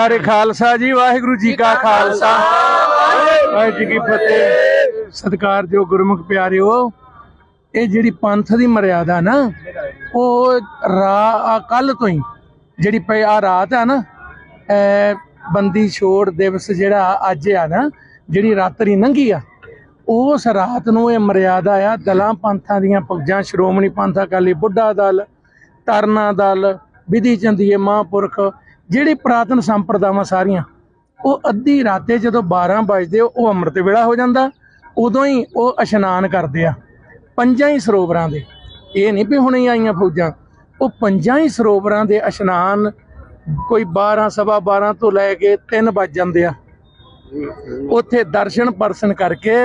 ਸਾਰੇ ਖਾਲਸਾ ਜੀ, ਵਾਹਿਗੁਰੂ ਜੀ ਕਾ ਖਾਲਸਾ। ਵਾਹਿਗੁਰੂ ਜੀ ਕੀ ਫਤਿਹ। ਸਤਿਕਾਰਯੋਗ ਗੁਰਮੁਖ ਪਿਆਰਿਓ, ਇਹ ਜਿਹੜੀ ਪੰਥ ਦੀ ਮਰਿਆਦਾ ਨਾ, ਉਹ ਰਾ ਕੱਲ ਤੋਂ ਹੀ ਜਿਹੜੀ ਪਈ ਆ ਰਾਤ ਆ ਨਾ ਬੰਦੀ ਛੋੜ ਦਿਵਸ ਜਿਹੜਾ ਅੱਜ ਆ ਨਾ, ਜਿਹੜੀ ਰਾਤਰੀ ਲੰਘੀ ਆ, ਉਸ ਰਾਤ ਨੂੰ ਇਹ ਮਰਿਆਦਾ ਆ, ਦਲਾਂ ਪੰਥਾਂ ਦੀਆਂ ਫੌਜਾਂ ਸ਼੍ਰੋਮਣੀ ਪੰਥ ਅਕਾਲੀ ਬੁੱਢਾ ਦਲ, ਤਰਨਾ ਦਲ, ਵਿਧੀ ਚੰਦੀਏ ਮਹਾਂਪੁਰਖ ਜਿਹੜੀ ਪ੍ਰਾਤਨ ਸੰਪਰਦਾਵਾਂ ਸਾਰੀਆਂ, ਉਹ ਅੱਧੀ ਰਾਤੇ ਜਦੋਂ 12 ਵਜਦੇ, ਉਹ ਅੰਮ੍ਰਿਤ ਵੇਲਾ ਹੋ ਜਾਂਦਾ, ਉਦੋਂ ਹੀ ਉਹ ਇਸ਼ਨਾਨ ਕਰਦੇ ਆ, ਪੰਜਾਂ ਹੀ ਸਰੋਵਰਾਂ ਦੇ। ਇਹ ਨਹੀਂ ਵੀ ਹੁਣੇ ਆਈਆਂ ਫੌਜਾਂ, ਉਹ ਪੰਜਾਂ ਹੀ ਸਰੋਵਰਾਂ ਦੇ ਇਸ਼ਨਾਨ ਕੋਈ 12 ਸਵਾ 12 ਤੋਂ ਲੈ ਕੇ 3 ਵੱਜ ਜਾਂਦੇ ਆ। ਉੱਥੇ ਦਰਸ਼ਨ ਪਰਸਨ ਕਰਕੇ,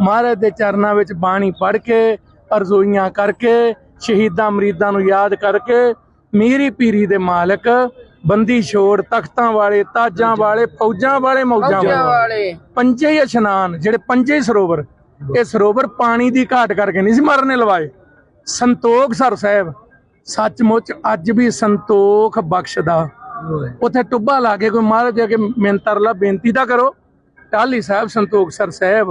ਮਹਾਰਾਜ ਦੇ ਚਰਨਾਂ ਵਿੱਚ ਬਾਣੀ ਪੜ੍ਹ ਕੇ, ਅਰਜ਼ੋਈਆਂ ਕਰਕੇ, ਸ਼ਹੀਦਾਂ ਮਰੀਦਾਂ ਨੂੰ ਯਾਦ ਕਰਕੇ, ਮੀਰੀ ਪੀਰੀ ਦੇ ਮਾਲਕ ਬੰਦੀ ਛੋੜ ਤਖਤਾਂ ਵਾਲੇ ਤਾਜਾਂ ਵਾਲੇ ਫੌਜਾਂ ਵਾਲੇ ਮੌਜਾਂ ਵਾਲੇ। ਪੰਜੇ ਹੀ ਇਸ਼ਨਾਨ ਜਿਹੜੇ ਪੰਜੇ ਸਰੋਵਰ। ਇਹ ਸਰੋਵਰ ਪਾਣੀ ਦੀ ਘਾਟ ਕਰਕੇ ਨਹੀਂ ਸੀ ਮਰਨੇ ਲਵਾਏ। ਸੰਤੋਖ ਸਰ ਸਾਹਿਬ ਸੱਚਮੁੱਚ ਅੱਜ ਵੀ ਸੰਤੋਖ ਬਖਸ਼ਦਾ। ਉੱਥੇ ਟੁੱਬਾ ਲਾ ਕੇ ਕੋਈ ਮਹਾਰਾਜ ਅੱਗੇ ਮਿੰਤਰਲਾ ਬੇਨਤੀ ਤਾਂ ਕਰੋ। ਟਾਲੀ ਸਾਹਿਬ ਸੰਤੋਖ ਸਰ ਸਾਹਿਬ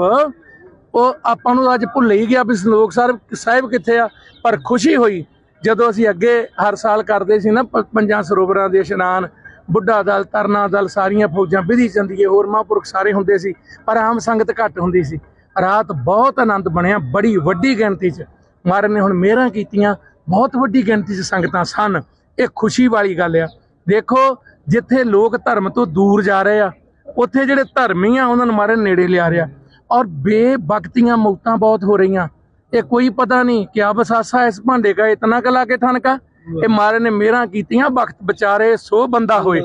ਉਹ ਆਪਾਂ ਨੂੰ ਅੱਜ ਭੁੱਲ ਹੀ ਗਿਆ ਵੀ ਸੰਤੋਖ ਸਰ ਸਾਹਿਬ ਕਿੱਥੇ ਆ ਪਰ ਖੁਸ਼ੀ ਹੋਈ। ਜਦੋਂ ਅਸੀਂ ਅੱਗੇ ਹਰ ਸਾਲ ਕਰਦੇ ਸੀ ਨਾ, ਪ- ਪੰਜਾਂ ਸਰੋਵਰਾਂ ਦੇ ਇਸ਼ਨਾਨ, ਬੁੱਢਾ ਦਲ ਤਰਨਾ ਦਲ, ਸਾਰੀਆਂ ਫੌਜਾਂ ਵਿਧੀ ਚੰਦੀਏ, ਹੋਰ ਮਹਾਂਪੁਰਖ ਸਾਰੇ ਹੁੰਦੇ ਸੀ, ਪਰ ਆਮ ਸੰਗਤ ਘੱਟ ਹੁੰਦੀ ਸੀ। ਰਾਤ ਬਹੁਤ ਆਨੰਦ ਬਣਿਆ, ਬੜੀ ਵੱਡੀ ਗਿਣਤੀ 'ਚ। ਮਹਾਰਾਜ ਨੇ ਹੁਣ ਮਿਹਰਾਂ ਕੀਤੀਆਂ, ਬਹੁਤ ਵੱਡੀ ਗਿਣਤੀ 'ਚ ਸੰਗਤਾਂ ਸਨ। ਇਹ ਖੁਸ਼ੀ ਵਾਲੀ ਗੱਲ ਆ। ਦੇਖੋ, ਜਿੱਥੇ ਲੋਕ ਧਰਮ ਤੋਂ ਦੂਰ ਜਾ ਰਹੇ ਆ, ਉੱਥੇ ਜਿਹੜੇ ਧਰਮੀ ਆ, ਉਹਨਾਂ ਨੂੰ ਮਹਾਰਾਜ ਨੇੜੇ ਲਿਆ ਰਿਹਾ। ਔਰ ਬੇਵਕਤੀਆਂ ਮੌਤਾਂ ਬਹੁਤ ਹੋ ਰਹੀਆਂ। ਇਹ ਕੋਈ ਪਤਾ ਨਹੀਂ ਕਿਆ ਬਸਾਸਾ ਇਸ ਭਾਂਡੇ ਕਾ, ਇਤਨਾ ਕਲਾ ਕੇ ਠਨਕਾ ਇਹ ਮਾਰੇ ਨੇ ਮੇਰਾ ਕੀਤੀਆਂ ਵਕਤ ਵਿਚਾਰੇ, ਸੋ ਬੰਦਾ ਹੋਏ।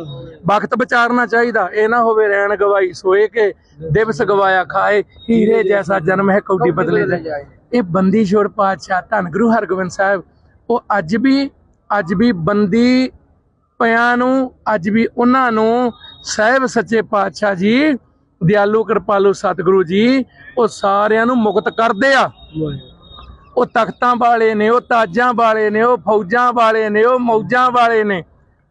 ਵਕਤ ਵਿਚਾਰਨਾ ਚਾਹੀਦਾ, ਇਹ ਨਾ ਹੋਵੇ ਰਹਿਣ ਗਵਾਈ, ਸੋਏ ਕੇ ਦਿਵਸ ਗਵਾਇਆ ਖਾਏ। ਹੀਰੇ ਜੈਸਾ ਜਨਮ ਹੈ, ਕੌਡੀ ਬਦਲੇ ਜਾਏ। ਇਹ ਬੰਦੀ ਛੋੜ ਪਾਤਸ਼ਾਹ ਧੰਨ ਗੁਰੂ ਹਰਗੋਬਿੰਦ ਸਾਹਿਬ। ਉਹ ਅੱਜ ਵੀ ਅੱਜ ਵੀ ਬੰਦੀ ਪਿਆਂ ਨੂੰ, ਅੱਜ ਵੀ ਉਹਨਾਂ ਨੂੰ, ਸਾਹਿਬ ਸੱਚੇ ਪਾਤਸ਼ਾਹ ਜੀ ਦਿਆਲੂ ਕਿਰਪਾਲੂ ਸਤਿਗੁਰੂ ਜੀ, ਉਹ ਸਾਰਿਆਂ ਨੂੰ ਮੁਕਤ ਕਰਦੇ ਆ। ਉਹ ਤਖਤਾਂ ਵਾਲੇ ਨੇ, ਉਹ ਤਾਜਾਂ ਵਾਲੇ ਨੇ, ਉਹ ਫੌਜਾਂ ਵਾਲੇ ਨੇ, ਉਹ ਮੌਜਾਂ ਵਾਲੇ ਨੇ,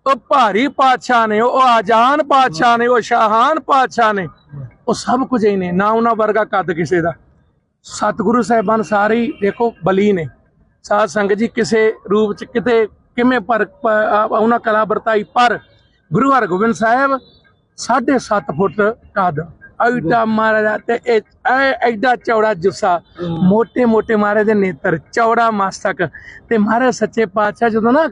ਉਹ ਭਾਰੀ ਪਾਤਸ਼ਾਹ ਨੇ, ਉਹ ਆਜ਼ਾਨ ਪਾਤਸ਼ਾਹ ਨੇ, ਉਹ ਸ਼ਾਹਾਨ ਪਾਤਸ਼ਾਹ ਨੇ, ਉਹ ਸਭ ਕੁਝ ਹੀ ਨੇ, ਨਾ ਉਹਨਾਂ ਵਰਗਾ ਕੱਦ ਕਿਸੇ ਦਾ। ਸਤਿਗੁਰੂ ਸਾਹਿਬਾਨ ਸਾਰੇ ਦੇਖੋ ਬਲੀ ਨੇ। ਸਾਧ ਸੰਗਤ ਜੀ, ਕਿਸੇ ਰੂਪ ਚ ਕਿਤੇ ਕਿਵੇਂ ਪਰ ਉਹਨਾਂ ਕਲਾ ਵਰਤਾਈ, ਪਰ ਗੁਰੂ ਹਰਗੋਬਿੰਦ ਸਾਹਿਬ 7.5 ਫੁੱਟ ਕੱਦ અવતા મહારાજા તે એકદા ચૌડા જુસ્સા મોટે મોટે મહારાજે નેતર ચૌડા માસ્તક તે મહારાજ સચ્ચે પાછા જતો ના